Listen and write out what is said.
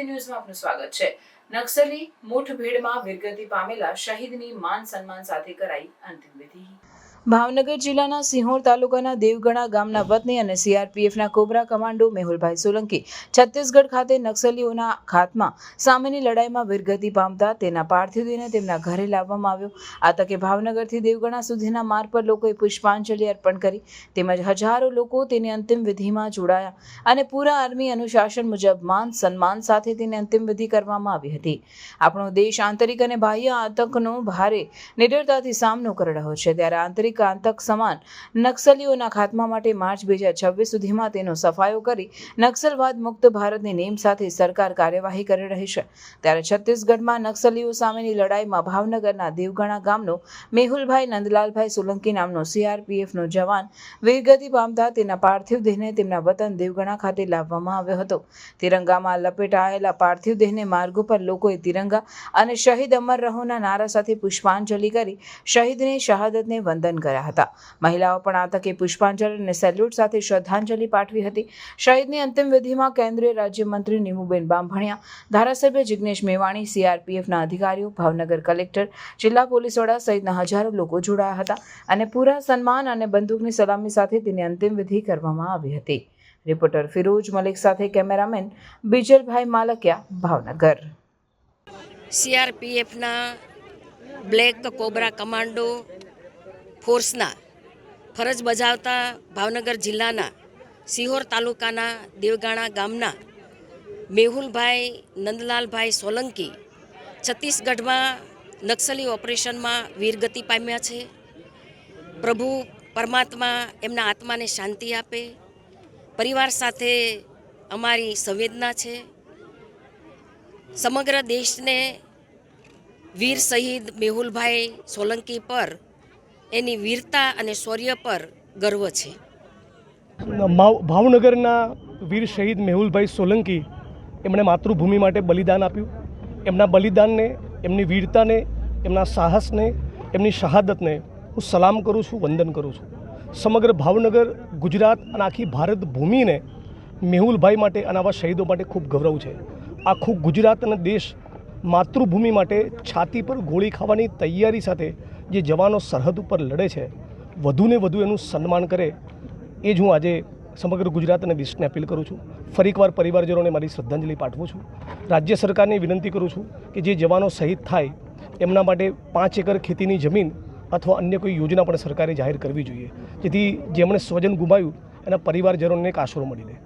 ભારતી ન્યૂઝમાં આપનું સ્વાગત છે. નક્સલી મુઠભેડમાં વીરગતિ પામેલા શહીદની માન સન્માન સાથે કરાઈ અંતિમ વિધિ. ભાવનગર જિલ્લાના સિંહોર તાલુકાના દેવગણા ગામના વતની અને સીઆરપીએફના કોબરા કમાન્ડો મેહુલભાઈ સોલંકી છત્તીસગઢ ખાતે નક્સલીઓના ખાતમાં સામેની લડાઈમાં વીરગતિ પામતા તેના પાર્થિવ દેહને તેમના ઘરે લાવવામાં આવ્યો. આ તકે ભાવનગરથી દેવગણા સુધીના માર્ગ પર લોકોએ પુષ્પાંજલિ અર્પણ કરી તેમજ હજારો લોકો તેની અંતિમ વિધિમાં જોડાયા અને પૂરા આર્મી અનુશાસન મુજબ માન સન્માન સાથે તેની અંતિમ વિધિ કરવામાં આવી હતી. આપણો દેશ આંતરિક અને બાહ્ય આતંકનો ભારે નિડરતાથી સામનો કરી રહ્યો છે. ત્યારે આંતરિક આતંક સમાન. નક્સલીઓના ખાત્મા માટે માર્ચ બે હજાર છવ્વીસ સુધીમાં તેનો સફાયો કરી નક્સલવાદ મુક્ત ભારતની નેમ સાથે સરકાર કાર્યવાહી કરી રહી છે. ત્યારે છત્તીસગઢમાં નક્સલીઓ સામેની લડાઈમાં ભાવનગરના દેવગણા ગામનો મેહુલભાઈ નંદલાલભાઈ સોલંકી નામનો સીઆરપીએફનો જવાન વીરગતિ પામતા તેના પાર્થિવ દેહને તેમના વતન દેવગણા ખાતે લાવવામાં આવ્યો હતો. તિરંગામાં લપેટાયેલા પાર્થિવ દેહને માર્ગો પર લોકોએ તિરંગા અને શહીદ અમર રહોના નારા સાથે પુષ્પાંજલિ કરી શહીદને શહાદતને વંદન કર્યા હતા. મહિલાઓ પણ આ તકે પુષ્પાંજલિ અને સેલ્યુટ સાથે શ્રદ્ધાંજલિ પાઠવી હતી. શહીદની અંતિમ વિધિમાં કેન્દ્રીય રાજ્યમંત્રી નીમુબેન બાંભણિયા, ધારાસભ્ય જિગ્નેશ મેવાણી સીઆરપીએફના અધિકારીઓ, ભાવનગર કલેક્ટર, જિલ્લા પોલીસ વડા સહિતના હજારો લોકો જોડાયા હતા અને પૂરા સન્માન અને બંદૂકની સલામી સાથે તેની અંતિમ વિધિ કરવામાં આવી હતી. રિપોર્ટર ફિરોજ મલિક સાથે કેમેરામેન બિજલભાઈ માલકિયા, ભાવનગર. સીઆરપીએફના બ્લેક કોબરા કમાન્ડો ફોર્સના ફરજ બજાવતા ભાવનગર જિલ્લાના સિહોર તાલુકાના દેવગાણા ગામના મેહુલભાઈ નંદલાલભાઈ સોલંકી છત્તીસગઢમાં નક્સલી ઓપરેશનમાં વીરગતિ પામ્યા છે. પ્રભુ પરમાત્મા એમના આત્માને શાંતિ આપે. પરિવાર સાથે અમારી સંવેદના છે. સમગ્ર દેશને વીર શહીદ મેહુલભાઈ સોલંકી પર એની વીરતા અને શૌર્ય પર ગર્વ છે. ભાવનગરના વીર શહીદ મેહુલભાઈ સોલંકી એમણે માતૃભૂમિ માટે બલિદાન આપ્યું. એમના બલિદાનને, એમની વીરતાને, એમના સાહસને, એમની શહાદતને હું સલામ કરું છું, વંદન કરું છું. સમગ્ર ભાવનગર, ગુજરાત અને આખી ભારત ભૂમિને મેહુલભાઈ માટે અને આવા શહીદો માટે ખૂબ ગૌરવ છે. આખું ગુજરાત અને દેશ માતૃભૂમિ માટે છાતી પર ગોળી ખાવાની તૈયારી સાથે જે જવાનો સરહદ ઉપર લડે છે વધુને વધુ એનું સન્માન કરે, એ જ હું આજે સમગ્ર ગુજરાત અને દેશને અપીલ કરું છું. ફરી એકવાર પરિવારજનોને મારી શ્રદ્ધાંજલિ પાઠવું છું. રાજ્ય સરકારને વિનંતી કરું છું કે જે જવાનો શહીદ થાય, એમના માટે પાંચ એકર ખેતીની જમીન અથવા અન્ય કોઈ યોજના પણ સરકારે જાહેર કરવી જોઈએ, જેથી જેમણે સ્વજન ગુમાવ્યું, એના પરિવારજનોને એક આશરો મળી રહે.